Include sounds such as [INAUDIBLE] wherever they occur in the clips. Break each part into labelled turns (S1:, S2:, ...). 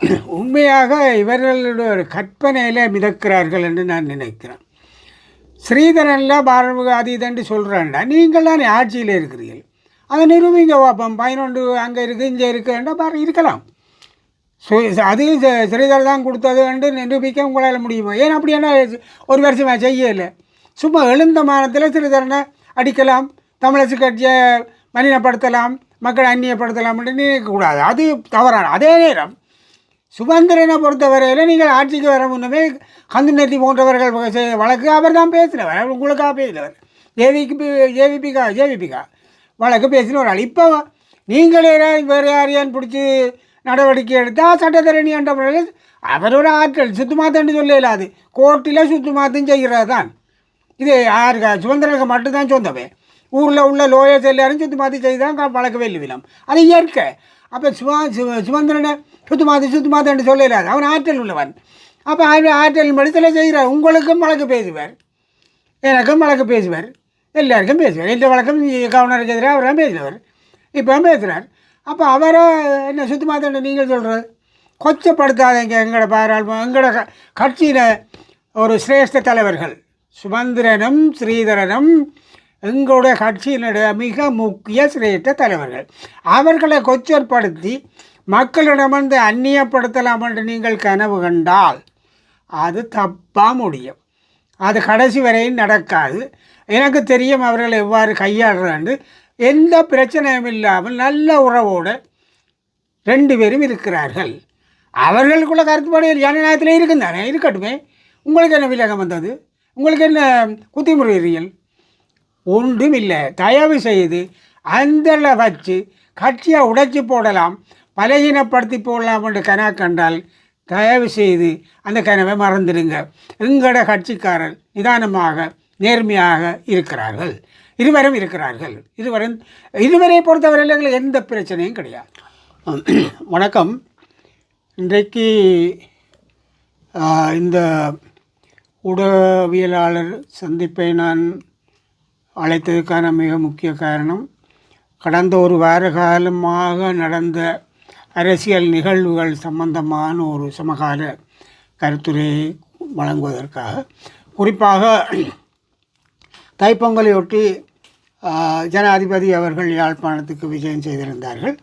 S1: [CLEARS THROAT] உண்மையாக இவர்களுடைய ஒரு கற்பனையில் மிதக்கிறார்கள் என்று நான் நினைக்கிறேன். ஸ்ரீதரனில் பாரமுக அதீதன்று சொல்கிறேன்டா நீங்கள் தான் ஆட்சியில் இருக்கிறீர்கள். அதை நிரூபிங்க பார்ப்போம். பதினொன்று அங்கே இருக்குது இங்கே இருக்குன்றா பாரு இருக்கலாம். சு- அது ஸ்ரீதர் தான் கொடுத்தது என்று நிரூபிக்க உங்களால் முடியுமா? ஏன் அப்படி என்ன ஒரு வருஷமாக செய்யலை? சும்மா எழுந்த மானத்தில் ஸ்ரீதரனை அடிக்கலாம் தமிழரசு கட்சியை மலினப்படுத்தலாம் மக்களை அந்நியப்படுத்தலாம் என்று நினைக்கக்கூடாது. அது தவறான அதே நேரம் சுமந்திரனை பொறுத்தவரையில் நீங்கள் ஆட்சிக்கு வர முன்னமே கந்துநெத்தி போன்றவர்கள் வழக்கு அவர் தான் பேசினவர். அவர் உங்களுக்காக பேசினவர். ஜேவிக்கு ஜேவிபிக்கா ஜேவிபிக்கா? வழக்கு பேசின ஒரு ஆள். இப்போ நீங்களே வேறு யாரையான் பிடிச்சி நடவடிக்கை எடுத்தால் சட்டத்தரணி என்ற பிறகு அவரோட ஆற்றல் சுத்தமாத்தன்னு சொல்ல இல்லாது கோர்ட்டில் சுத்தமாத்தும் செய்கிறது தான் இது யாருக்கு சுதந்திரனுக்கு மட்டும்தான் சொந்தமே. ஊரில் உள்ள லோயர்ஸ் எல்லாரும் சுத்தமாத்தி செய்து தான் க- வழக்கு வெல்லுவினம் அது இயற்கை. அப்போ சுமா சு சுமந்திரனை சுத்தமாத்தி சுத்து சொல்ல இயலாது அவன் ஆற்றல் உள்ளவன். அப்போ அவன் ஆற்றல் மடித்தில் செய்கிறார். உங்களுக்கும் வழக்கு பேசுவார். எனக்கும் வழக்கு பேசுவார். எல்லாருக்கும் பேசுவார். எந்த வழக்கம் கவர்னருக்கு எதிராக அவர் தான் பேசினவர் இப்போ பேசுகிறார் அப்போ அவரை என்ன சுத்தமாத்தன்னு நீங்கள் சொல்கிறது கொச்சப்படுத்தாதீங்க எங்களோட பாராள் எங்களோட க- கட்சியில் ஒரு சிரேஷ்ட தலைவர்கள். சுமந்திரனும் ஸ்ரீதரனும் எங்களுடைய கட்சியினுடைய மிக முக்கிய சிரேஷ்ட தலைவர்கள். அவர்களை கொச்சற்படுத்தி மக்களிடமிருந்து அந்நியப்படுத்தலாம் என்று நீங்கள் கனவு கண்டால் அது தப்பாக முடியும். அது கடைசி வரையும் நடக்காது. எனக்கு தெரியும் அவர்கள் எவ்வாறு கையாளுறாண்டு எந்த பிரச்சனையும் இல்லாமல் நல்ல உறவோடு ரெண்டு பேரும் இருக்கிறார்கள். அவர்களுக்குள்ள கருத்துப்பாடு ஜனநாயகத்தில் இருக்கும் தானே இருக்கட்டுமே. உங்களுக்கு என்ன விலகம் வந்தது? உங்களுக்கு என்ன குத்திமுறையியல் ஒன்றும் இல்லை தயவு செய்து அந்த வச்சு கட்சியை உடைச்சி போடலாம் பலகீனப்படுத்தி போடலாம் என்று கனவு கண்டால் தயவு செய்து அந்த கனவை மறந்துடுங்க. எங்களோட கட்சிக்காரர் நிதானமாக நேர்மையாக இருக்கிறார்கள். இருவரும் இருக்கிறார்கள். இருவரும் இதுவரை பொறுத்தவரையில் எங்களுக்கு எந்த பிரச்சனையும் கிடையாது. வணக்கம். இன்றைக்கு இந்த ஊடகவியலாளர் சந்திப்பை நான் அழைத்ததுக்கான மிக முக்கிய காரணம் கடந்த ஒரு வார காலமாக நடந்த அரசியல் நிகழ்வுகள் சம்பந்தமான ஒரு சமகால கருத்துரையை வழங்குவதற்காக குறிப்பாக தைப்பொங்கலையொட்டி ஜனாதிபதி அவர்கள் யாழ்ப்பாணத்துக்கு விஜயம் செய்திருந்தார்கள்.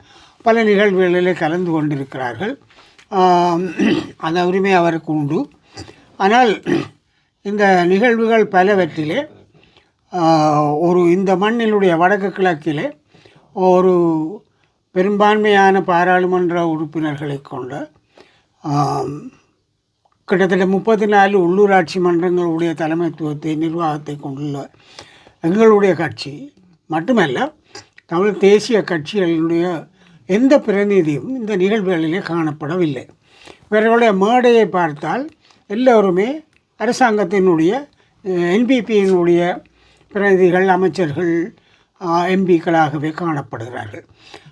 S1: பல நிகழ்வுகளிலே கலந்து கொண்டிருக்கிறார்கள். அந்த உரிமை அவருக்கு உண்டு. ஆனால் இந்த நிகழ்வுகள் பலவற்றிலே ஒரு இந்த மண்ணினுடைய வடக்கு கிழக்கிலே ஒரு பெரும்பான்மையான பாராளுமன்ற உறுப்பினர்களை கொண்ட கிட்டத்தட்ட முப்பத்தி நாலு உள்ளூராட்சி மன்றங்களுடைய தலைமைத்துவத்தை நிர்வாகத்தை கொண்டுள்ள எங்களுடைய கட்சி மட்டுமல்ல தமிழ் தேசிய கட்சிகளுடைய எந்த பிரதிநிதியும் இந்த நிகழ்வுகளிலே காணப்படவில்லை. இவர்களுடைய மேடையை பார்த்தால் எல்லோருமே அரசாங்கத்தினுடைய என்பிபியினுடைய பிரதிநிதிகள் அமைச்சர்கள் எம்பிக்களாகவே காணப்படுகிறார்கள்.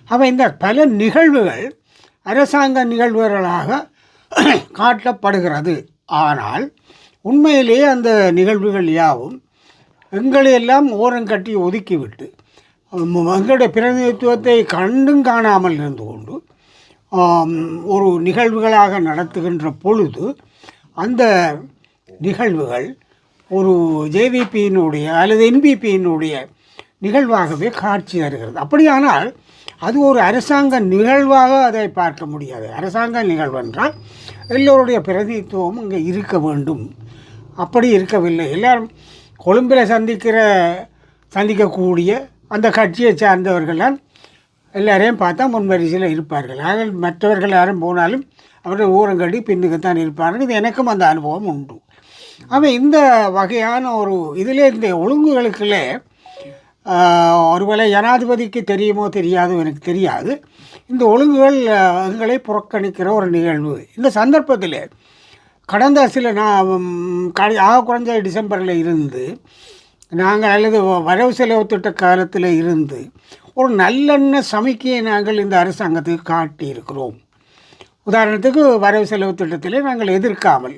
S1: அவை இந்த பல நிகழ்வுகள் அரசாங்க நிகழ்வுகளாக [CLEARS THROAT] காட்டப்படுகிறது. ஆனால் உண்மையிலேயே அந்த நிகழ்வுகள் யாவும் எங்களை எல்லாம் ஓரங்கட்டி ஒதுக்கிவிட்டு எங்களுடைய பிரதிநிதித்துவத்தை கண்டும் காணாமல் இருந்து கொண்டு ஒரு நிகழ்வுகளாக நடத்துகின்ற பொழுது அந்த நிகழ்வுகள் ஒரு ஜேவிபியினுடைய அல்லது என்பிபியினுடைய நிகழ்வாகவே காட்சி தருகிறது. அப்படியானால் அது ஒரு அரசாங்க நிகழ்வாக அதை பார்க்க முடியாது. அரசாங்க நிகழ்வு என்றால் எல்லோருடைய பிரதிநிதித்துவம் இங்கே இருக்க வேண்டும். அப்படி இருக்கவில்லை. எல்லாரும் கொழும்பில் சந்திக்கிற சந்திக்கக்கூடிய அந்த கட்சியை சார்ந்தவர்கள்லாம் எல்லாரையும் பார்த்தா முன்வரிசையில் இருப்பார்கள். ஆக மற்றவர்கள் யாரும் போனாலும் அவர்கள் ஊரங்கடி பின்னுக்குத்தான் இருப்பார்கள். இது எனக்கும் அந்த அனுபவம் உண்டு. அவன் இந்த வகையான ஒரு இதிலே இந்த ஒழுங்குகளுக்குள்ளே ஒருவேளை ஜனாதிபதிக்கு தெரியுமோ தெரியாதோ எனக்கு தெரியாது. இந்த ஒழுங்குகள் எங்களை புறக்கணிக்கிற ஒரு நிகழ்வு. இந்த சந்தர்ப்பத்தில் கடந்த சில நான் கடை ஆக குறைஞ்ச டிசம்பரில் இருந்து நாங்கள் அல்லது வரவு செலவு திட்ட காலத்தில் இருந்து ஒரு நல்லெண்ண சமிக்கையை நாங்கள் இந்த அரசாங்கத்துக்கு காட்டியிருக்கிறோம். உதாரணத்துக்கு வரவு செலவு திட்டத்தில் நாங்கள் எதிர்க்காமல்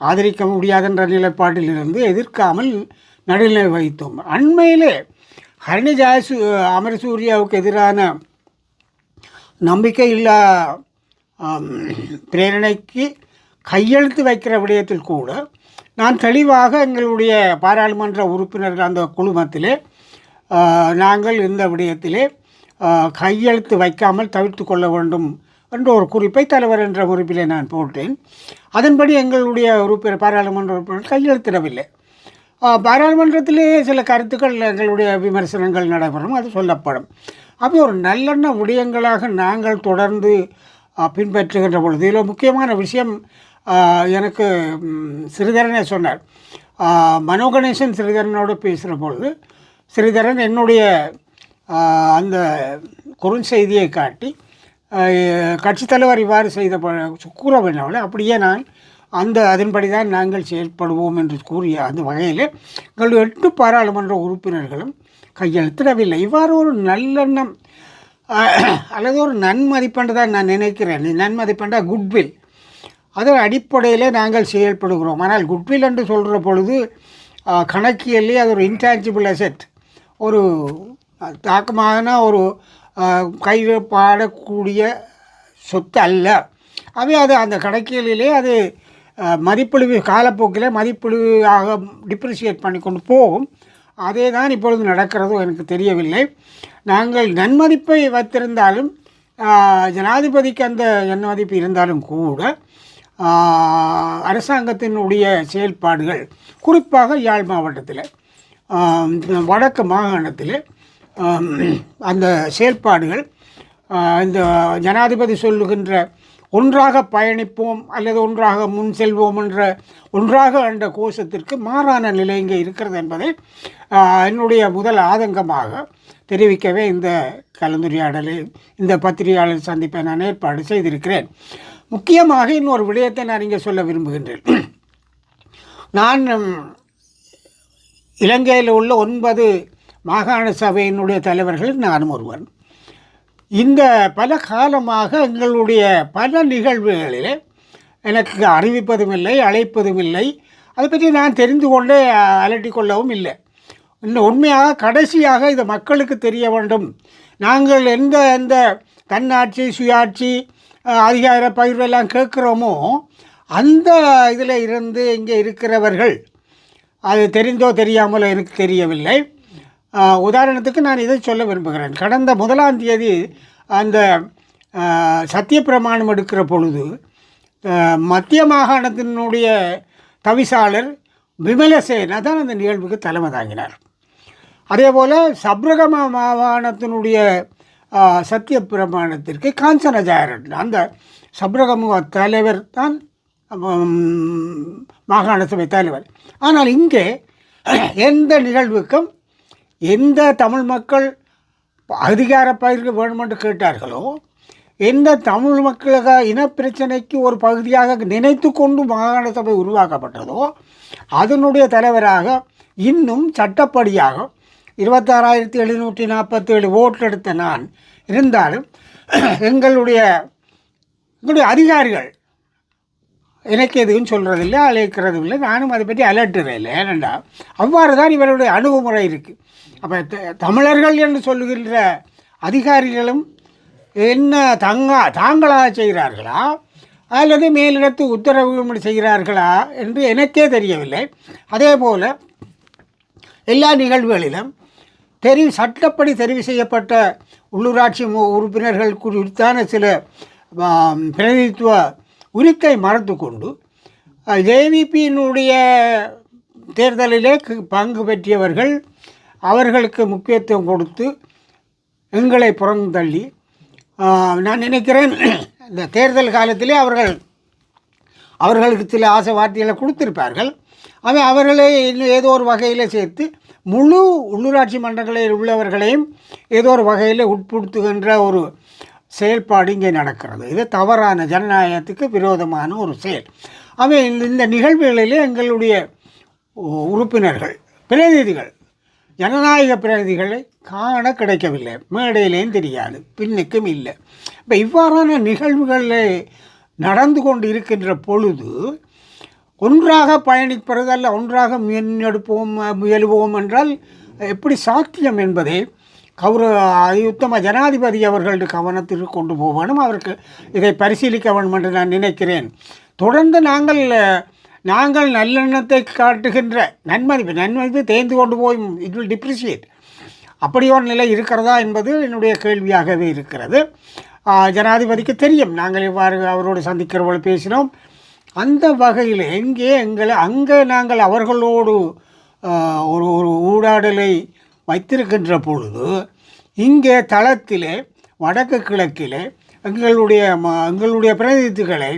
S1: ஆதரிக்க முடியாதென்ற நிலைப்பாட்டிலிருந்து எதிர்க்காமல் நடுநிலை வைத்தோம் அண்மையிலே ஹரணி ஜாயசு அமரசூரியாவுக்கு எதிரான நம்பிக்கை இல்லா பிரேரணைக்கு கையெழுத்து வைக்கிற விடயத்தில் கூட நான் தெளிவாக எங்களுடைய பாராளுமன்ற உறுப்பினர்கள் அந்த குழுமத்திலே நாங்கள் இந்த விடயத்திலே கையெழுத்து வைக்காமல் தவிர்த்து கொள்ள வேண்டும் என்ற ஒரு குறிப்பை தலைவர் என்ற குறிப்பிலே நான் போட்டேன். அதன்படி எங்களுடைய உறுப்பினர் பாராளுமன்ற உறுப்பினர் கையெழுத்திடவில்லை. பாராளுமன்றத்திலே சில கருத்துக்கள் எங்களுடைய விமர்சனங்கள் நடைபெறும் அது சொல்லப்படும். அப்போ ஒரு நல்லெண்ண விடயங்களாக நாங்கள் தொடர்ந்து பின்பற்றுகின்ற பொழுது இதில் முக்கியமான விஷயம் எனக்கு ஸ்ரீதரனே சிறிதரனே சொன்னார். மனோகணேசன் மனோ கணேசன் சிறிதரனோடு பேசுகிற பொழுது சிறிதரன் என்னுடைய அந்த குறுஞ்செய்தியை காட்டி கட்சித் தலைவர் இவ்வாறு செய்த கூற வேண்டாம். அப்படியே நான் அந்த அதன்படி தான் நாங்கள் செயல்படுவோம் என்று கூறிய அந்த வகையில் எங்கள் எட்டு பாராளுமன்ற உறுப்பினர்களும் கையெழுத்திடவில்லை. இவ்வாறு ஒரு நல்லெண்ணம் அல்லது ஒரு நன்மதிப்பெண்டு தான் நான் நினைக்கிறேன். நன்மதிப்பெண்டா குட்வில் அதன் அடிப்படையில் நாங்கள் செயல்படுகிறோம். ஆனால் குட்வில் என்று சொல்கிற பொழுது கணக்கியல்லே அது ஒரு இன்டான்ஜிபிள் அசெட் ஒரு தாக்கமான ஒரு கையில் பாடக்கூடிய சொத்து அல்ல. அவை அது அந்த கணக்கியலிலே அது மதிப்பிழிவு காலப்போக்கில் மதிப்பிழிவாக டிப்ரிசியேட் பண்ணி கொண்டு போகும். அதே தான் இப்பொழுது நடக்கிறதோ எனக்கு தெரியவில்லை. நாங்கள் நன்மதிப்பை வைத்திருந்தாலும் ஜனாதிபதிக்கு அந்த நன்மதிப்பு இருந்தாலும் கூட அரசாங்கத்தினுடைய செயல்பாடுகள் குறிப்பாக யாழ் மாவட்டத்தில் வடக்கு மாகாணத்தில் அந்த செயல்பாடுகள் இந்த ஜனாதிபதி சொல்லுகின்ற ஒன்றாக பயணிப்போம் அல்லது ஒன்றாக முன் செல்வோம் என்ற ஒன்றாக என்ற கோஷத்திற்கு மாறான நிலை இங்கே இருக்கிறது என்பதை என்னுடைய முதல் ஆதங்கமாக தெரிவிக்கவே இந்த கலந்துரையாடலை இந்த பத்திரிகையாளர் சந்திப்பை நான் ஏற்பாடு செய்திருக்கிறேன். முக்கியமாக இன்னொரு விடயத்தை நான் இங்கே சொல்ல விரும்புகின்றேன். நான் இலங்கையில் உள்ள ஒன்பது மாகாண சபையினுடைய தலைவர்கள் நானும் ஒருவன் இந்த பல காலமாக எங்களுடைய பல நிகழ்வுகளில் எனக்கு அறிவிப்பதும் இல்லை அழைப்பதும் இல்லை. அதை பற்றி நான் தெரிந்து கொண்டே அலட்டி கொள்ளவும் இல்லை. இன்னும் உண்மையாக கடைசியாக இது மக்களுக்கு தெரிய வேண்டும். நாங்கள் எந்த எந்த தன்னாட்சி சுயாட்சி அதிகார பகிர்வெல்லாம் கேட்குறோமோ அந்த இதில் இருந்து இங்கே இருக்கிறவர்கள் அது தெரிந்தோ தெரியாமலோ எனக்கு தெரியவில்லை. உதாரணத்துக்கு நான் இதை சொல்ல விரும்புகிறேன். கடந்த முதலாம் தேதி அந்த சத்தியப்பிரமாணம் எடுக்கிற பொழுது மத்திய மாகாணத்தினுடைய தவிசாளர் விமலசேன தான் அந்த நிகழ்வுக்கு தலைமை தாங்கினார் அதே போல் சப்ரகம மாகாணத்தினுடைய சத்திய பிரமாணத்திற்கு காஞ்சனஜாயரன் அந்த சப்ரகம தலைவர் தான் மாகாண சபை தலைவர். ஆனால் இங்கே எந்த நிகழ்வுக்கும் எந்த தமிழ் மக்கள் அதிகார பகிர்வு வேணுமென்று கேட்டார்களோ எந்த தமிழ் மக்களுக்கு இனப்பிரச்சனைக்கு ஒரு பகுதியாக நினைத்து கொண்டு மாகாண சபை உருவாக்கப்பட்டதோ அதனுடைய தலைவராக இன்னும் சட்டப்படியாக இருபத்தாறாயிரத்தி எழுநூற்றி நாற்பத்தேழு ஓட்டு எடுத்த நான் இருந்தாலும் எங்களுடைய எங்களுடைய அதிகாரிகள் எனக்கு எதுவும் சொல்கிறதில்லை அழைக்கிறதும் இல்லை நானும் அதை பற்றி அலட்டுறேன் இல்லை. ஏனெண்டா அவ்வாறு தான் இவருடைய அணுகுமுறை இருக்குது அப்போ தமிழர்கள் என்று சொல்லுகின்ற அதிகாரிகளும் என்ன தங்கா தாங்களாக செய்கிறார்களா? அல்லது மேலிடத்து உத்தரவு செய்கிறார்களா என்று எனக்கே தெரியவில்லை. அதே போல் எல்லா நிகழ்வுகளிலும் தெரிவு சட்டப்படி தெரிவு செய்யப்பட்ட உள்ளூராட்சி உறுப்பினர்கள் குறித்தான சில பிரதிநிதித்துவ உரித்தை மறந்து கொண்டு ஜேவிபியினுடைய தேர்தலிலே பங்கு பெற்றியவர்கள் அவர்களுக்கு முக்கியத்துவம் கொடுத்து எங்களை புறந்தள்ளி நான் நினைக்கிறேன் இந்த தேர்தல் காலத்திலே அவர்கள் அவர்களுக்கு சில ஆசை வார்த்தைகளை கொடுத்திருப்பார்கள். அவை அவர்களை இன்னும் ஏதோ ஒரு வகையில் சேர்த்து முழு உள்ளூராட்சி மன்றங்களில் உள்ளவர்களையும் ஏதோ ஒரு வகையில் உட்படுத்துகின்ற ஒரு செயல்பாடு இங்கே நடக்கிறது. இது தவறான ஜனநாயகத்துக்கு விரோதமான ஒரு செயல். அவை இந்த- நிகழ்வுகளிலே எங்களுடைய உ- உறுப்பினர்கள் பிரதிநிதிகள் ஜனநாயக பிரதிநிதிகளை காண கிடைக்கவில்லை. மேடையிலேயும் தெரியாது பின்னுக்கும் இல்லை. இப்போ இவ்வாறான நிகழ்வுகளில் நடந்து கொண்டு இருக்கின்ற பொழுது ஒன்றாக பயணிப்பது அல்ல ஒன்றாக முன்னெடுப்போம் முயலுவோம் என்றால் எப்படி சாத்தியம் என்பதை அவர் உத்தம ஜனாதிபதி அவர்களுடைய கவனத்திற்கு கொண்டு போவனும் அவருக்கு இதை பரிசீலிக்க வேண்டும் என்று நான் நினைக்கிறேன். தொடர்ந்து நாங்கள் நாங்கள் நல்லெண்ணத்தை காட்டுகின்ற நன்மதிப்பு நன்மதிப்பு தேர்ந்து கொண்டு போய் இட் வில் டிப்ரிசியேட் அப்படி ஒரு நிலை இருக்கிறதா என்பது என்னுடைய கேள்வியாகவே இருக்கிறது. ஜனாதிபதிக்கு தெரியும். நாங்கள் இவ்வாறு அவரோடு சந்திக்கிறவர்கள் பேசினோம். அந்த வகையில் எங்கே எங்களை அங்கே நாங்கள் அவர்களோடு ஒரு ஒரு ஊடாடலை வைத்திருக்கின்ற பொழுது இங்கே தளத்திலே வடக்கு கிழக்கிலே எங்களுடைய ம- எங்களுடைய பிரதிநிதிகளை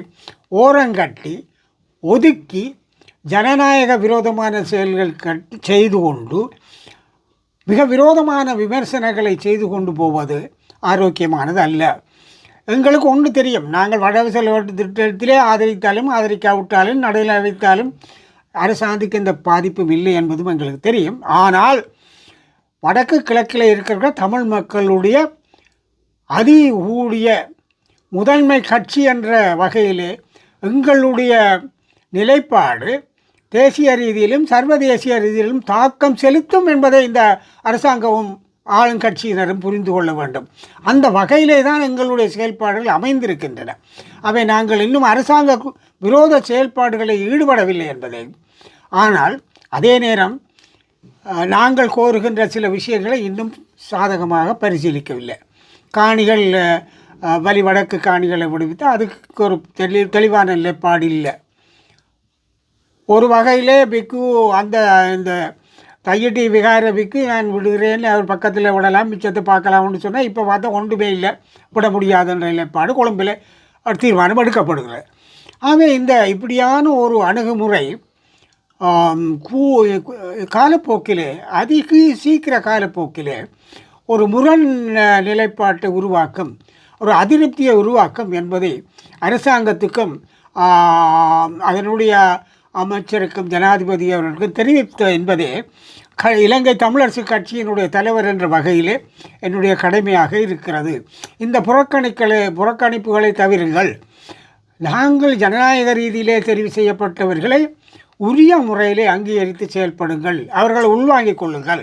S1: ஓரங்கட்டி ஒதுக்கி ஜனநாயக விரோதமான செயல்கள் கட்டி செய்து கொண்டு மிக விரோதமான விமர்சனங்களை செய்து கொண்டு போவது ஆரோக்கியமானது அல்ல. எங்களுக்கு ஒன்று தெரியும். நாங்கள் வடவு செலவட்டு திட்டத்திலே ஆதரித்தாலும் ஆதரிக்காவிட்டாலும் நடுவில் அழைத்தாலும் அரசாங்கத்துக்கு எந்த பாதிப்பும் இல்லை என்பதும் எங்களுக்கு தெரியும். ஆனால் வடக்கு கிழக்கில் இருக்கிற தமிழ் மக்களுடைய அதி ஊடிய முதன்மை கட்சி என்ற வகையிலே எங்களுடைய நிலைப்பாடு தேசிய ரீதியிலும் சர்வதேசிய ரீதியிலும் தாக்கம் செலுத்தும் என்பதை இந்த அரசாங்கமும் ஆளுங்கட்சியினரும் புரிந்து கொள்ள வேண்டும். அந்த வகையிலே தான் எங்களுடைய செயல்பாடுகள் அமைந்திருக்கின்றன. அவை நாங்கள் இன்னும் அரசாங்க விரோத செயல்பாடுகளில் ஈடுபடவில்லை என்பதை. ஆனால் அதே நேரம் நாங்கள் கோருகின்ற சில விஷயங்களை இன்னும் சாதகமாக பரிசீலிக்கவில்லை. காணிகள் வலி வடக்கு காணிகளை விடுவித்து அதுக்கு ஒரு தெளி தெளிவான நிலைப்பாடு இல்லை. ஒரு வகையிலே பிக்கு அந்த இந்த தையட்டி விகார பிக்கு நான் விடுகிறேன் அவர் பக்கத்தில் விடலாம் மிச்சத்தை பார்க்கலாம்னு சொன்னால் இப்போ பார்த்தா ஒன்றுமே இல்லை விட முடியாதுன்ற நிலைப்பாடு கொழும்பில் தீர்மானம் எடுக்கப்படுகிறது. ஆக இந்த இப்படியான ஒரு அணுகுமுறை காலப்போக்கிலே அதிக சீக்கிர காலப்போக்கிலே ஒரு முரண் நிலைப்பாட்டை உருவாக்கும் ஒரு அதிருப்தியை உருவாக்கும் என்பதை அரசாங்கத்துக்கும் அதனுடைய அமைச்சருக்கும் ஜனாதிபதி அவர்களுக்கும் தெரிவித்த என்பதே க இலங்கை தமிழரசு கட்சியினுடைய தலைவர் என்ற வகையிலே என்னுடைய கடமையாக இருக்கிறது. இந்த புறக்கணிக்களை புறக்கணிப்புகளை தவிருங்கள். நாங்கள் ஜனநாயக ரீதியிலே தெரிவு செய்யப்பட்டவர்களை உரிய முறையிலே அங்கீகரித்து செயல்படுங்கள். அவர்களை உள்வாங்கிக் கொள்ளுங்கள்.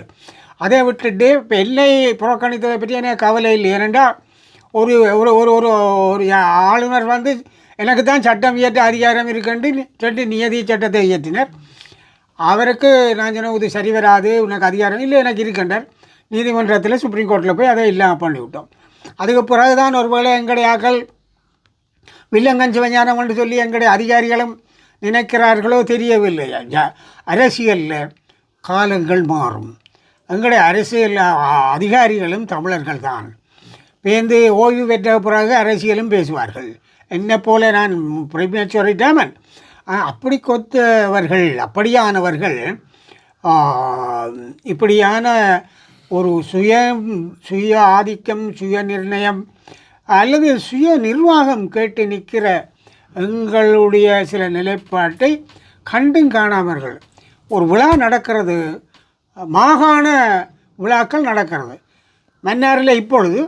S1: அதை விட்டுட்டு இப்போ எல்லையை புறக்கணித்ததை பற்றி எனக்கு கவலை இல்லை. ஏனென்றால் ஒரு ஒரு ஒரு ஒரு ஒரு ஆளுநர் வந்து எனக்கு தான் சட்டம் இயற்ற அதிகாரம் இருக்குன்னு சொல்லி நியதி சட்டத்தை இயற்றினர். அவருக்கு நான் சொன்ன இது சரி வராது உனக்கு அதிகாரம் இல்லை எனக்கு இருக்கின்றார். நீதிமன்றத்தில் சுப்ரீம் கோர்ட்டில் போய் அதை இல்லாமல் பண்ணிவிட்டோம். அதுக்கு பிறகுதான் ஒருவேளை எங்களுடைய ஆக்கள் வில்லங்கன் சிவஞானம் என்று சொல்லி எங்களுடைய அதிகாரிகளும் நினைக்கிறார்களோ தெரியவில்லை அரசியலில் காலங்கள் மாறும். எங்களுடைய அரசியல் அதிகாரிகளும் தமிழர்கள் தான். பேந்து ஓய்வு பெற்ற பிறகு அரசியலும் பேசுவார்கள். என்னை போல நான் பிரிமேச்சுவரி டேமன் அப்படி கொத்தவர்கள் அப்படியானவர்கள் இப்படியான ஒரு சுய சுய ஆதிக்கம் சுய நிர்ணயம் அல்லது சுய நிர்வாகம் கேட்டு நிற்கிற எங்களுடைய சில நிலைப்பாட்டை கண்டும் காணாமர்கள். ஒரு விழா நடக்கிறது மாகாண விழாக்கள் நடக்கிறது. மன்னாரில் இப்பொழுது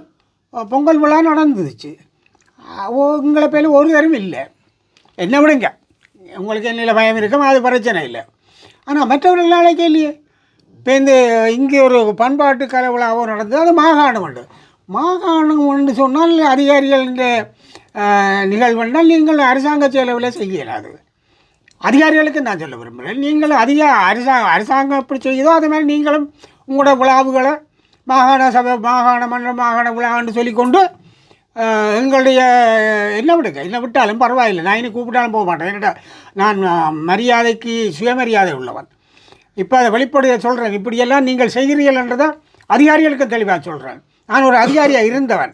S1: பொங்கல் விழா நடந்துச்சு. உங்களை பேர் ஒரு தரம் இல்லை. என்ன விடுங்க? உங்களுக்கு என்னில் பயம் இருக்கும் அது பிரச்சனை இல்லை. ஆனால் மற்றவர்கள் நாளைக்கு இல்லையே? இப்போ இந்த இங்கே ஒரு பண்பாட்டு கலை விழாவோ நடந்தது அது மாகாணம் உண்டு. மாகாணம் ஒன்று சொன்னால் அதிகாரிகள் இந்த நிகழ்வுனால் நீங்கள் அரசாங்க செலவில் செய்யலாது அதிகாரிகளுக்கு நான் சொல்ல விரும்புகிறேன். நீங்களும் அதிக அரசா அரசாங்கம் எப்படி செய்யுதோ அது மாதிரி நீங்களும் உங்களோட விழாவுகளை மாகாண சபை மாகாண மன்ற மாகாண விழான்னு சொல்லிக்கொண்டு எங்களுடைய என்ன விடுங்க என்ன விட்டாலும் பரவாயில்லை. நான் இனி கூப்பிட்டாலும் போக மாட்டேன். என்னடா நான் மரியாதைக்கு சுயமரியாதை உள்ளவன். இப்போ அதை வெளிப்படைய சொல்கிறேன் இப்படியெல்லாம் நீங்கள் செய்கிறீர்கள் என்றதை அதிகாரிகளுக்கு தெளிவாக சொல்கிறேன் நான் ஒரு அதிகாரியாக இருந்தவன்.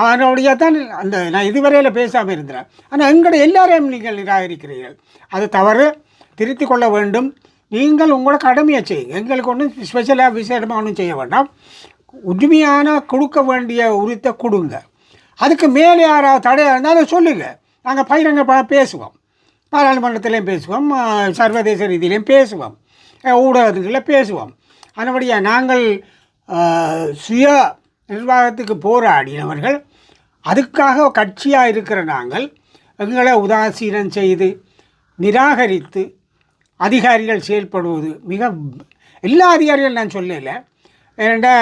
S1: அவனுடைய தான் அந்த நான் இதுவரையில் பேசாமல் இருந்தேன். ஆனால் எங்களை எல்லாரையும் நீங்கள் நிராகரிக்கிறீர்கள். அது தவறு. திருத்திக் கொள்ள வேண்டும். நீங்கள் உங்களோட கடமையை செய்யுங்க. எங்களுக்கு ஒன்றும் ஸ்பெஷலாக விசேஷமாக ஒன்றும் செய்ய வேண்டாம். உரிமையான கொடுக்க வேண்டிய உரித்தை கொடுங்க. அதுக்கு மேலே யாராவது தடையாக இருந்தால் அதை சொல்லுங்கள் நாங்கள் பயிரங்க பேசுவோம். பாராளுமன்றத்திலையும் பேசுவோம். சர்வதேச ரீதியிலையும் பேசுவோம். ஊடகங்களில் பேசுவோம். அதனுடைய நாங்கள் சுய நிர்வாகத்துக்கு போராடினவர்கள் அதுக்காக கட்சியாக இருக்கிற நாங்கள் எங்களை உதாசீனம் செய்து நிராகரித்து அதிகாரிகள் செயல்படுவது மிக எல்லா அதிகாரிகள் நான் சொல்லல. ஏனெண்டா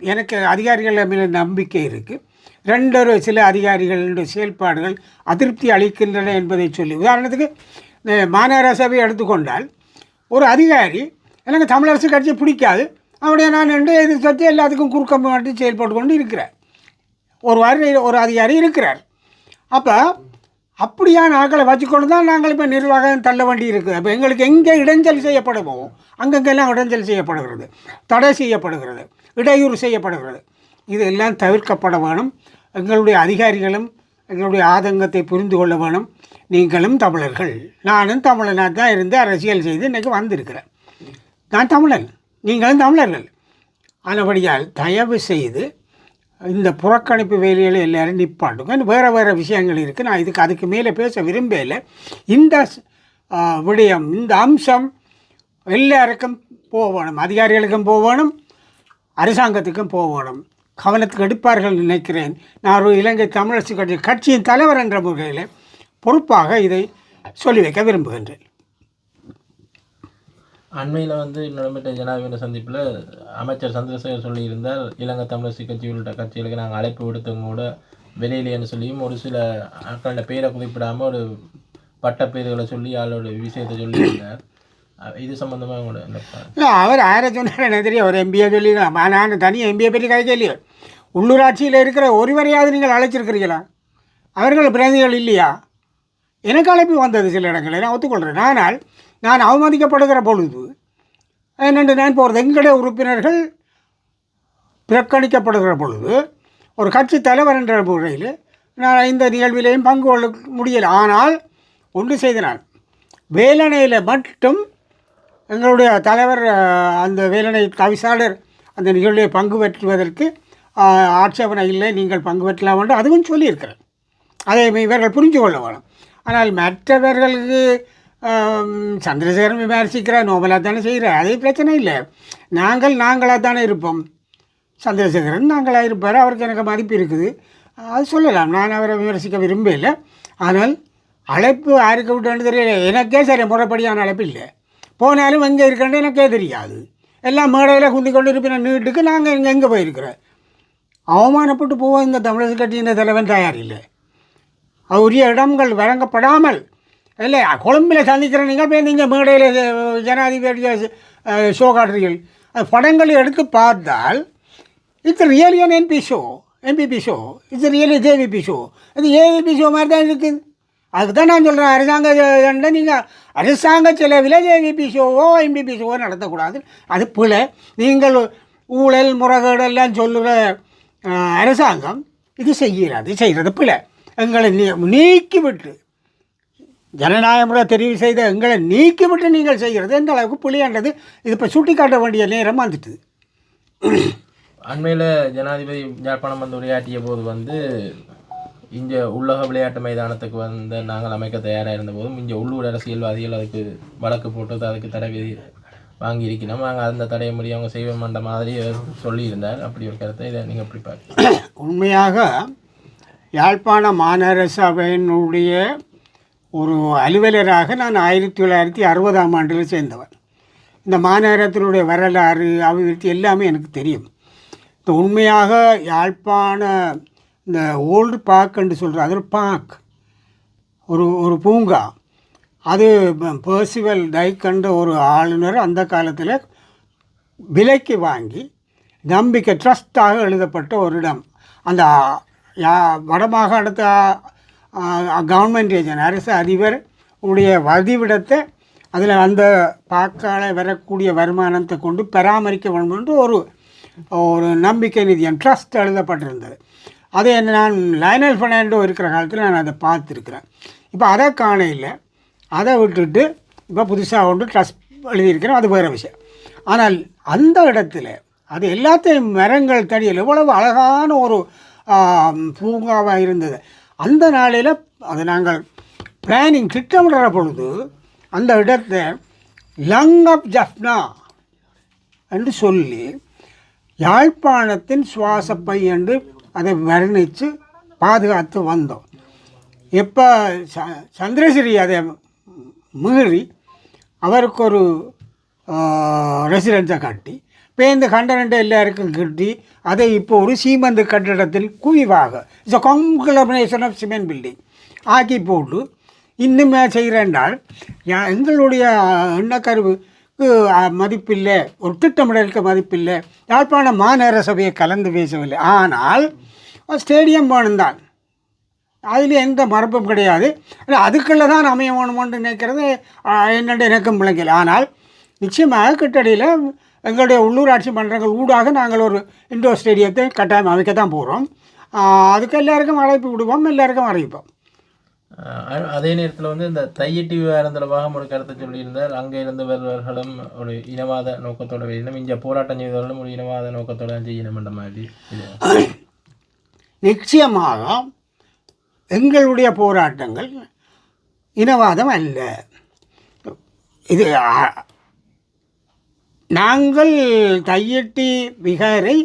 S1: எனக்கு அதிகாரிகள் மேலே நம்பிக்கை இருக்குது ரெண்டொரு சில அதிகாரிகளுடைய செயல்பாடுகள் அதிருப்தி அளிக்கின்றன என்பதை சொல்லி உதாரணத்துக்கு மாநகர சபையை எடுத்துக்கொண்டால் ஒரு அதிகாரி எனக்கு தமிழரசு கட்சியை பிடிக்காது. அவருடைய நான் ரெண்டு எதிர்த்து எல்லாத்துக்கும் குறுக்க மாட்டி செயல்பட்டு கொண்டு இருக்கிறார். ஒரு வாரி ஒரு அதிகாரி இருக்கிறார். அப்போ அப்படியான ஆட்களை வச்சுக்கொண்டு தான் நாங்கள் இப்போ நிர்வாகம் தள்ள வேண்டி இருக்குது அப்போ எங்களுக்கு எங்கே இடைஞ்சல் செய்யப்படுமோ அங்கங்கெல்லாம் இடைஞ்சல் செய்யப்படுகிறது. தடை செய்யப்படுகிறது. இடையூறு செய்யப்படுகிறது. இதெல்லாம் தவிர்க்கப்பட வேணும். எங்களுடைய அதிகாரிகளும் எங்களுடைய ஆதங்கத்தை புரிந்து கொள்ள வேணும். நீங்களும் தமிழர்கள். நானும் தமிழனாக தான் இருந்து அரசியல் செய்து இன்றைக்கி வந்திருக்கிறேன். நான் தமிழன். நீங்களும் தமிழர்கள். ஆனபடியால் தயவு செய்து இந்த புறக்கணிப்பு வேலைகளை எல்லாரும் நிப்பாட்டுங்க. வேறு வேறு விஷயங்கள் இருக்குது நான் இதுக்கு அதுக்கு மேலே பேச விரும்பல. இந்த விடயம் இந்த அம்சம் எல்லாருக்கும் போகணும். அதிகாரிகளுக்கும் போகணும். அரசாங்கத்துக்கும் போகணும். கவனத்துக்கு எடுப்பார்கள் நினைக்கிறேன். நான் ஒரு இலங்கை தமிழரசு கட்சி கட்சியின் தலைவர் என்ற முறையில் பொறுப்பாக இதை சொல்லி வைக்க விரும்புகின்றேன்.
S2: அண்மையில் வந்து நடைபெற்ற ஜனாதிபதி சந்திப்பில் அமைச்சர் சந்திரசேகர் சொல்லியிருந்தார் இலங்கை தமிழரசு கட்சி உள்ளிட்ட கட்சிகளுக்கு நாங்கள் அழைப்பு விடுத்தவங்க கூட வெளியிலேன்னு சொல்லியும் ஒரு சில ஆட்களோட பேரை குறிப்பிடாமல் ஒரு பட்ட பேர்களை சொல்லி ஆளோட விஷயத்தை சொல்லியிருந்தார். இது சம்மந்தமாக உங்களோட
S1: இல்லை அவர் ஆயிரம் சொன்னார் எனக்கு தெரியும். ஒரு எம்பிஏ சொல்லிக்கலாம் நான் தனியாக எம்பிஏ பற்றி கை இல்லையே உள்ளூராட்சியில் இருக்கிற ஒருவரையாவது நீங்கள் அழைச்சிருக்கிறீங்களா அவர்கள் பிரதிகள் இல்லையா? எனக்கு அழைப்பு வந்தது சில இடங்களில். நான் ஒத்துக்கொள்கிறேன் ஆனால் நான் அவமதிக்கப்படுகிற பொழுது என்னென்று நான் போகிறது எங்களுடைய உறுப்பினர்கள் புறக்கணிக்கப்படுகிற பொழுது ஒரு கட்சி தலைவர் என்ற முறையில் நான் இந்த நிகழ்விலையும் பங்கு கொள்ள முடியலை. ஆனால் ஒன்று செய்த வேலனையில் மட்டும் எங்களுடைய தலைவர் அந்த வேலனை தவிசாளர் அந்த நிகழ்வில் பங்கு பெற்றுவதற்கு ஆட்சேபனை இல்லை நீங்கள் பங்கு பெற்றலாம் என்று அதுவும் சொல்லியிருக்கிறேன். அதை இவர்கள் புரிஞ்சு கொள்ள வேணும். ஆனால் மற்றவர்களுக்கு சந்திரசேகரன் விமர்சிக்கிறார் நோபலாக தானே செய்கிறார் அதே பிரச்சனை இல்லை. நாங்கள் நாங்களாக தானே இருப்போம். சந்திரசேகரன் நாங்களாக இருப்பார் அவருக்கு எனக்கு மதிப்பு இருக்குது. அது சொல்லலாம் நான் அவரை விமர்சிக்க விரும்பல ஆனால் அழைப்பு யாருக்கு விட்டேன்னு தெரியல எனக்கே சரி முறைப்படியான அழைப்பு இல்லை. போனாலும் எங்கே இருக்கேன்னு எனக்கே தெரியாது. எல்லாம் மேடையில் குந்தி கொண்டு இருப்பின நீட்டுக்கு நாங்கள் இங்கே எங்கே போயிருக்கிறோம்? அவமானப்பட்டு போவோம் இந்த தமிழக கட்சியின் தலைவன் தயார் இல்லை உரிய இடங்கள் வழங்கப்படாமல் இல்லை கொழும்பில் சந்திக்கிற நீங்கள் போய் நீங்கள் மேடையில் ஜனாதிபதி ஷோ காட்டுறீர்கள் அது படங்கள் எடுத்து பார்த்தால் it's really an NB show MBB show it's really JVB show இது ஏவிபி ஷோ மாதிரி தான் இருக்குது அதுக்கு தான் நான் சொல்கிறேன் அரசாங்க ஜ- நீங்கள் அரசாங்க செலவில் ஜேவிபி ஷோவோ எம்பிபி ஷோவோ நடத்தக்கூடாது அது பிழை நீங்கள் ஊழல் முறைகேடு எல்லாம் சொல்லுகிற அரசாங்கம் இது செய்கிறது செய்கிறது பிழை எங்களை நீ நீக்கிவிட்டு ஜனநாயக முறை தெரிவு செய்த எங்களை நீக்கிவிட்டு நீங்கள் செய்கிறது எந்த அளவுக்கு புலியாண்டது இது இப்போ சுட்டி காட்ட வேண்டிய நேரம் வந்துட்டு
S2: அண்மையில் ஜனாதிபதி யாழ்ப்பாணம் வந்து உரையாற்றிய போது வந்து இங்கே உள்ளக விளையாட்டு மைதானத்துக்கு வந்து நாங்கள் அமைக்க தயாராக இருந்த போதும் இங்கே உள்ளூர் அரசியல்வாதிகள் அதுக்கு வழக்கு போட்டு அதுக்கு தடை விதி வாங்கியிருக்கணும் நாங்கள் அந்த தடையை முடி அவங்க செய்வோம்ன்ற மாதிரி சொல்லியிருந்தார். அப்படி ஒரு கருத்தை இதை நீங்கள் எப்படி பார்க்குறீங்க?
S1: உண்மையாக யாழ்ப்பாண மாநகர சபையினுடைய ஒரு அலுவலராக நான் ஆயிரத்தி தொள்ளாயிரத்தி அறுபதாம் ஆண்டில் சேர்ந்தவன். இந்த மாநகரத்தினுடைய வரலாறு அபிவிருத்தி எல்லாமே எனக்கு தெரியும். இந்த உண்மையாக யாழ்ப்பாண இந்த ஓல்டு பார்க் என்று சொல்கிறார் அது ஒரு பார்க். ஒரு ஒரு பூங்கா. அது பர்சிவல் டைக்கன்ற ஒரு ஆளுநர் அந்த காலத்தில் விலைக்கு வாங்கி நம்பிக்கை ட்ரஸ்டாக எழுதப்பட்ட ஒரு இடம். அந்த யா வடமாகாணத்தை கவர்மெண்ட் ஏஜென்ட் அரசு அதிபர் உடைய வதிவிடத்தை அதில் அந்த பாக்கால வரக்கூடிய வருமானத்தை கொண்டு பராமரிக்க வேண்டும் என்று ஒரு ஒரு நம்பிக்கை நிதியம் ட்ரஸ்ட் எழுதப்பட்டிருந்தது. அதை நான் லைனல் ஃபெர்னாண்டோ இருக்கிற காலத்தில் நான் அதை பார்த்துருக்குறேன். இப்போ அதை காணையில் அதை விட்டுட்டு இப்போ புதுசாக ஒன்று ட்ரஸ்ட் எழுதியிருக்கிறேன். அது வேறு விஷயம். ஆனால் அந்த இடத்துல அது எல்லாத்தையும் மரங்கள் தடியில் எவ்வளவு அழகான ஒரு பூங்காவாக இருந்தது. அந்த நாளில் அதை நாங்கள் பிளானிங் திட்டமிடுற பொழுது அந்த இடத்தை லங் ஆஃப் ஜஃப்னா என்று சொல்லி யாழ்ப்பாணத்தின் சுவாசப்பை என்று அதை வர்ணித்து பாதுகாத்து வந்தோம். எப்போ ச சந்திரசிறி அதை மீறி அவருக்கு ஒரு ரெசிடென்ஸை காட்டி பேந்து கண்டனண்டை எல்லாருக்கும் கிட்டி அதை இப்போ ஒரு சீமந்து கட்டிடத்தில் குவிவாக. It's a combination of cement building ஆக்கி போட்டு இன்னுமே செய்கிறேன்னால் யா- எங்களுடைய எண்ணக்கருவுக்கு மதிப்பில்லை ஒரு திட்டமிடலுக்கு மதிப்பில்லை யாழ்ப்பாண மாநகர சபையை கலந்து பேசவில்லை. ஆனால் ஸ்டேடியம் வேணும்தான். அதில் எந்த மரபும் கிடையாது. அதுக்குள்ளே தான் அமைய வேணுமென்று நினைக்கிறது என்னென்று எனக்கும் விளங்கல. ஆனால் நிச்சயமாக கிட்டடியில் எங்களுடைய உள்ளூராட்சி மன்றங்கள் ஊடாக நாங்கள் ஒரு இண்டோர் ஸ்டேடியத்தை கட்டாயம் அமைக்க தான் போகிறோம் அதுக்கு எல்லாருக்கும் அழைப்பு விடுவோம் எல்லாருக்கும் அறிவிப்போம்.
S2: அதே நேரத்தில் வந்து இந்த தையிட்டி விவகாரம் தொடர்பாக ஒரு கருத்தை சொல்லியிருந்தார். அங்கே இருந்து வருபவர்களும் ஒரு இனவாத நோக்கத்தோட வேணும் இங்கே போராட்டம் செய்தவர்களும் ஒரு இனவாத நோக்கத்தோட செய்யணும் என்ற மாதிரி
S1: நிச்சயமாக எங்களுடைய போராட்டங்கள் இனவாதம் அல்ல. இது நாங்கள் தையட்டி விகாரை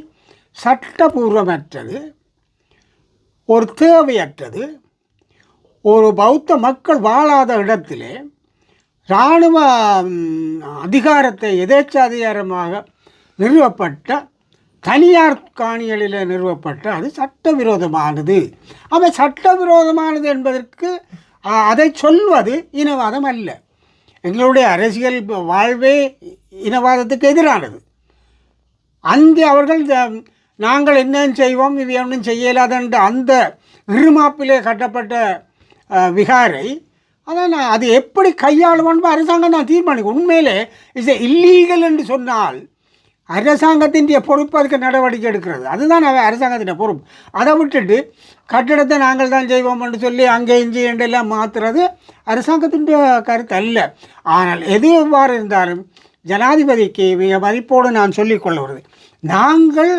S1: சட்டபூர்வமற்றது ஒரு தேவையற்றது. ஒரு பௌத்த மக்கள் வாழாத இடத்திலே இராணுவ அதிகாரத்தை எதேச்சாதிகாரமாக நிறுவப்பட்ட தனியார் காணிகளில் நிறுவப்பட்ட அது சட்டவிரோதமானது. அவை சட்டவிரோதமானது என்பதற்கு அதை சொல்வது இனவாதம் அல்ல. எங்களுடைய அரசியல் வாழ்வே இனவாதத்துக்கு எதிரானது. அங்கே அவர்கள் நாங்கள் என்ன செய்வோம் இது ஒன்றும் செய்யலாதென்ற அந்த இருமாப்பிலே கட்டப்பட்ட விகாரை அதான் நான் அது எப்படி கையாளுவோன்னு அரசாங்கம் தான் தீர்மானிக்கும். உண்மையிலே இஸ் இல்லீகல் என்று சொன்னால் அரசாங்கத்தின் பொறுப்பு அதுக்கு நடவடிக்கை எடுக்கிறது. அதுதான் அவன் அரசாங்கத்தின் பொறுப்பு. அதை விட்டுட்டு கட்டிடத்தை நாங்கள் தான் செய்வோம் என்று சொல்லி அங்கே இங்கே எல்லாம் மாற்றுறது அரசாங்கத்தின் கருத்து அல்ல. ஆனால் எது எவ்வாறு இருந்தாலும் ஜனாதிபதிக்கு மிக மதிப்போடு நான் சொல்லிக்கொள்வது நாங்கள்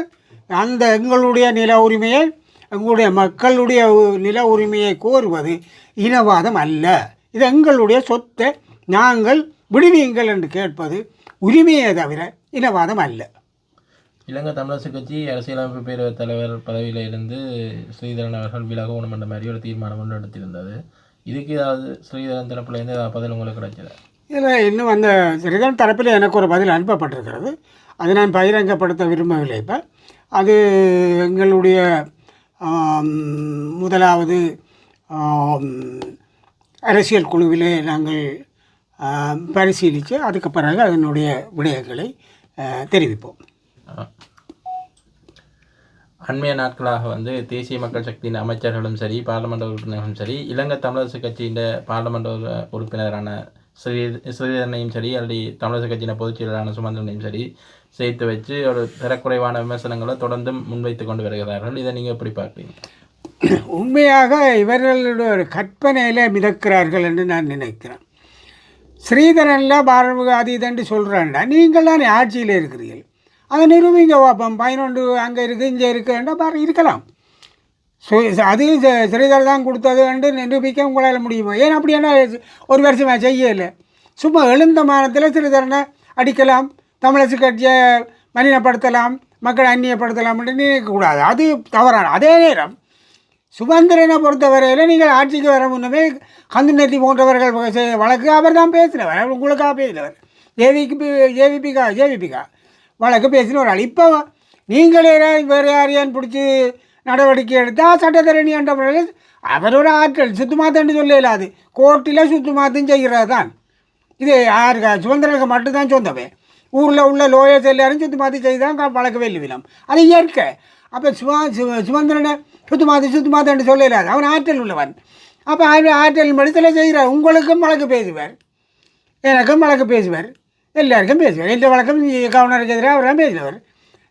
S1: அந்த எங்களுடைய நில உரிமையை எங்களுடைய மக்களுடைய நில உரிமையை கோருவது இனவாதம் அல்ல. இது எங்களுடைய சொத்தை. நாங்கள் விடுவீங்கள் என்று கேட்பது உரிமையை தவிர இனவாதம் அல்ல.
S2: இலங்கை தமிழரசு கட்சி அரசியலமைப்பு பேரவைத் தலைவர் பதவியில் இருந்து ஸ்ரீதரன் அவர்கள் விலகணும் என்ற மாதிரி ஒரு தீர்மானம் ஒன்று எடுத்திருந்தது. இதுக்கு ஏதாவது ஸ்ரீதரன் தரப்புலேருந்து ஏதாவது பதில் உங்களுக்கு கிடைச்சதா?
S1: இதில் இன்னும் அந்த ரிதன் தரப்பில் எனக்கு ஒரு பதில் அனுப்பப்பட்டிருக்கிறது. அதை நான் பகிரங்கப்படுத்த விரும்பவில்லை இப்போ. அது எங்களுடைய முதலாவது அரசியல் குழுவிலே நாங்கள் பரிசீலித்து அதுக்கு பிறகு அதனுடைய விடயங்களை தெரிவிப்போம்.
S2: அண்மைய நாட்களாக வந்து தேசிய மக்கள் சக்தியின் அமைச்சர்களும் சரி பாராளுமன்ற உறுப்பினர்களும் சரி இலங்கை தமிழரசு கட்சியின் பாராளுமன்ற உறுப்பினரான ஸ்ரீ ஸ்ரீதரனையும் சரி அல்லது தமிழக கட்சியின் பொதுச் செயலரான சுமந்திரனையும் சரி சேர்த்து வச்சு ஒரு தரக்குறைவான விமர்சனங்களை தொடர்ந்து முன்வைத்து கொண்டு வருகிறார்கள். இதை நீங்கள் எப்படி பார்க்குறீங்க? [CLEARS THROAT]
S1: உண்மையாக இவர்களுடைய ஒரு கற்பனையில் மிதக்கிறார்கள் என்று நான் நினைக்கிறேன். ஸ்ரீதரனில் பாரமுக அதீதன்று சொல்கிறாண்டா நீங்கள் தான் ஆட்சியில் இருக்கிறீர்கள். அதை நிரூபிங்க பார்ப்போம் பதினொன்று அங்கே இருக்குது இங்கே இருக்குன்றா பாரு இருக்கலாம். அதையும் அது தான் கொடுத்தது என்று நிரூபிக்க உங்களால் முடியுமா? ஏன் அப்படி என்ன ஒரு வருஷமாக செய்யலை? சும்மா எழுந்த மானத்தில் ஸ்ரீதரனை அடிக்கலாம் தமிழரசு கட்சியை மலினப்படுத்தலாம் மக்களை அந்நியப்படுத்தலாம் என்று நினைக்கக்கூடாது. அது தவறான அதே நேரம் சுபந்திரனை பொறுத்தவரையில் நீங்கள் ஆட்சிக்கு வர முன்னமே கந்துநெத்தி போன்றவர்கள் செய்த வழக்கு அவர் தான் பேசினவர் அவர் உங்களுக்காக பேசினவர். ஜேவிக்கு ஜேவிபிக்கா ஜேவிபிக்கா வழக்கு பேசின ஒரு ஆள் இப்போ நீங்களே வேறு யாரையான்னு பிடிச்சி நடவடிக்கை எடுத்தால் சட்டத்தரணி என்ற முறையில் அவரோட ஆற்றல் சுத்தமாத்தன்னு சொல்ல இல்லாது கோர்ட்டில் சுத்தமாத்தும் செய்கிறது தான். இது யாருக்கு சுதந்திரனுக்கு மட்டும்தான் சொந்தமே. ஊரில் உள்ள லோயர்ஸ் எல்லாரும் சுத்தமாத்தி செய்து தான் க- வழக்கு வெல்லுவினம் அது இயற்கை. அப்போ சுமா சு சுமந்திரனை சுத்தமாத்தி சுத்தமாத்தன்னு சொல்ல இல்லாது அவன் ஆற்றல் உள்ளவன். அப்போ ஆற்றல் படத்தில் செய்கிறார். உங்களுக்கும் வழக்கு பேசுவார். எனக்கும் வழக்கு பேசுவார். எல்லாருக்கும் பேசுவார். எந்த வழக்கம் கவர்னருக்கு எதிராக அவர் தான் பேசினவர்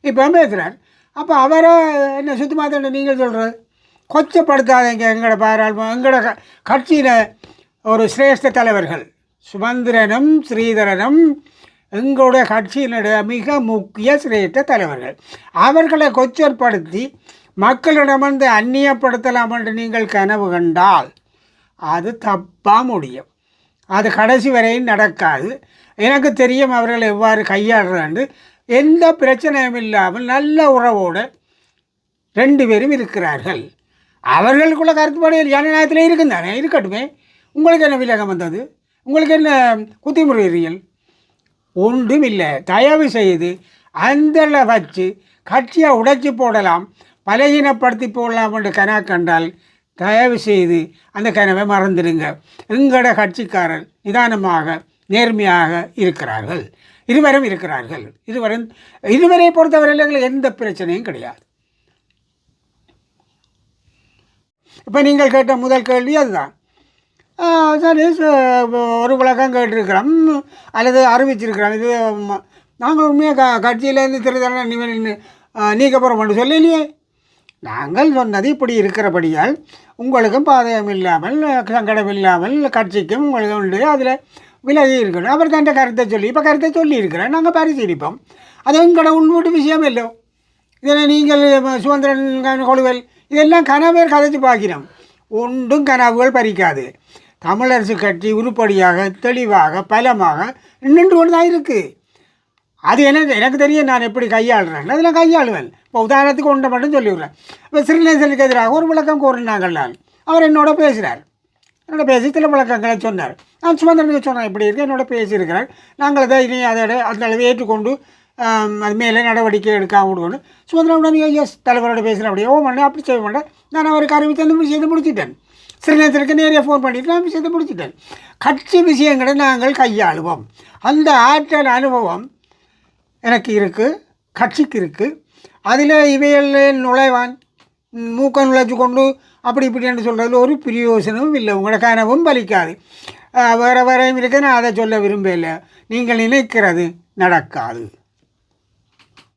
S1: இப்போ பேசுகிறார் அப்போ அவரை என்ன சுத்தமாத்தன்னு நீங்கள் சொல்கிறது கொச்சப்படுத்தாதீங்க எங்களோட பாராளும எங்களோட க- கட்சியில் ஒரு சிரேஷ்ட தலைவர்கள். சுமந்திரனும் ஸ்ரீதரனும் எங்களுடைய கட்சியினுடைய மிக முக்கிய சிரேஷ்ட தலைவர்கள். அவர்களை கொச்சப்படுத்தி மக்களிடமிருந்து அந்நியப்படுத்தலாம் என்று நீங்கள் கனவு கண்டால் அது தப்பாக முடியும். அது கடைசி வரையும் நடக்காது. எனக்கு தெரியும் அவர்கள் எவ்வாறு கையாடுறாண்டு எந்த பிரச்சனையும் இல்லாமல் நல்ல உறவோடு ரெண்டு பேரும் இருக்கிறார்கள். அவர்களுக்குள்ள கருத்துப்பாடு ஜனநாயகத்தில் இருக்கும் தானே இருக்கட்டுமே. உங்களுக்கு என்ன விலகம் வந்தது? உங்களுக்கு என்ன குத்திமுறையீர்கள் ஒன்றும் இல்லை தயவு செய்து அந்த வச்சு கட்சியை உடைச்சி போடலாம். பலகீனப்படுத்தி போடலாம் என்று கனா கண்டால் தயவு செய்து அந்த கனவை மறந்துடுங்க. எங்களோட கட்சிக்காரர் நிதானமாக நேர்மையாக இருக்கிறார்கள். இருவரும் இருக்கிறார்கள். இருவரும் இதுவரை பொறுத்தவரையில் எங்களுக்கு எந்த பிரச்சனையும் கிடையாது. இப்போ நீங்கள் கேட்ட முதல் கேள்வி அதுதான். சரி ஒரு விளக்கம் கேட்டிருக்கிறோம். அல்லது அறிவிச்சிருக்கிறோம். இது நாங்கள் உண்மையாக க கட்சியிலேருந்து திருத்தர நீக்கப்புறம் என்று சொல்லலையே. நாங்கள் சொன்னது இப்படி இருக்கிறபடியால் உங்களுக்கும் பாதகம் இல்லாமல் சங்கடம் இல்லாமல் கட்சிக்கும் உங்களுக்கு உண்டு. அதில் விலகி இருக்கணும் அவர் தன் கருத்தை சொல்லி இப்போ கருத்தை சொல்லியிருக்கிறேன் நாங்கள் பரிசீலிப்போம் அது எங்களோட உள்வீட்டு விஷயம் இல்லை இதில் நீங்கள் சுதந்திரன் கொழுவல் இதெல்லாம் கனவேர் கதைச்சு பார்க்கிறோம் ஒன்றும் கனவுகள் பறிக்காது தமிழரசு கட்சி உருப்படியாக தெளிவாக பலமாக நின்று கொண்டு தான் இருக்குது அது எனக்கு எனக்கு தெரியும் நான் எப்படி கையாளுறேன் அதில் கையாளுவேன் இப்போ உதாரணத்துக்கு ஒன்றை மட்டும் சொல்லிவிடுறேன் இப்போ சிறுநேசனுக்கு எதிராக ஒரு விளக்கம் கூறினாங்கள் நான் அவர் என்னோட பேசுகிறார் என்னோட பேசி சில விளக்கங்களை சொன்னார் நான் சுமந்திரனுக்கு சொன்னேன். இப்படி இருக்கு என்னோட பேசியிருக்கிறார். நாங்கள் அதை இனி அதோட அந்த அளவு ஏற்றுக்கொண்டு அது மேலே நடவடிக்கை எடுக்காம விடுவோன்னு சுமந்திரன் உடனே எஸ் தலைவரோட பேசுகிறேன் அப்படியே ஓ பண்ண அப்படி செய்ய மாட்டேன். நான் அவருக்கு அறிவித்து அந்த விஷயத்தை முடிச்சுட்டேன். சில நேரத்திற்கு நேரே ஃபோன் பண்ணிட்டு நான் விஷயத்தை முடிச்சுட்டேன். கட்சி விஷயங்களை நாங்கள் கையாளுவோம். அந்த ஆற்றல் அனுபவம் எனக்கு இருக்குது கட்சிக்கு இருக்குது அதில் இவையில் நுழைவான் மூக்க நுழைச்சு கொண்டு அப்படி இப்படின்னு சொல்கிறதுல ஒரு பிரயோசனமும் இல்லை. உங்களோட கனவும் பலிக்காது. வேறு வேறையும் இருக்கு. நான் அதை சொல்ல விரும்பலை நீங்கள் நினைக்கிறது நடக்காது.